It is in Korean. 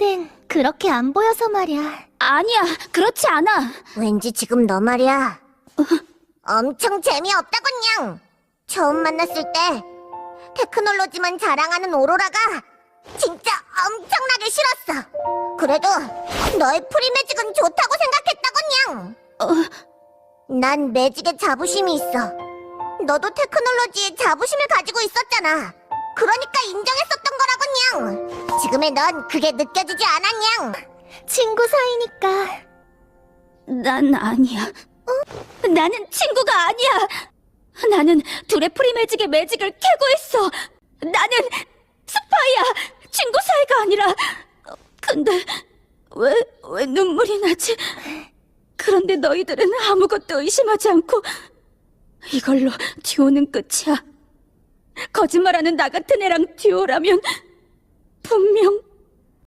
땐 그렇게 안 보여서 말이야. 아니야, 그렇지 않아. 왠지 지금 너 말이야. 엄청 재미없다군요. 처음 만났을 때 테크놀로지만 자랑하는 오로라가 진짜 엄청나게 싫었어. 그래도 너의 프리매직은 좋다고 생각했다군요. 난 매직에 자부심이 있어. 너도 테크놀로지에 자부심을 가지고 있었잖아. 그러니까 인정했었던 거라군요. 지금의 넌 그게 느껴지지 않았냥. 친구 사이니까. 난 아니야. 나는 친구가 아니야. 나는 둘의 프리매직의 매직을 캐고 있어. 나는 스파이야. 친구 사이가 아니라. 근데 왜, 왜 눈물이 나지? 그런데 너희들은 아무것도 의심하지 않고 이걸로 듀오는 끝이야. 거짓말하는 나 같은 애랑 듀오라면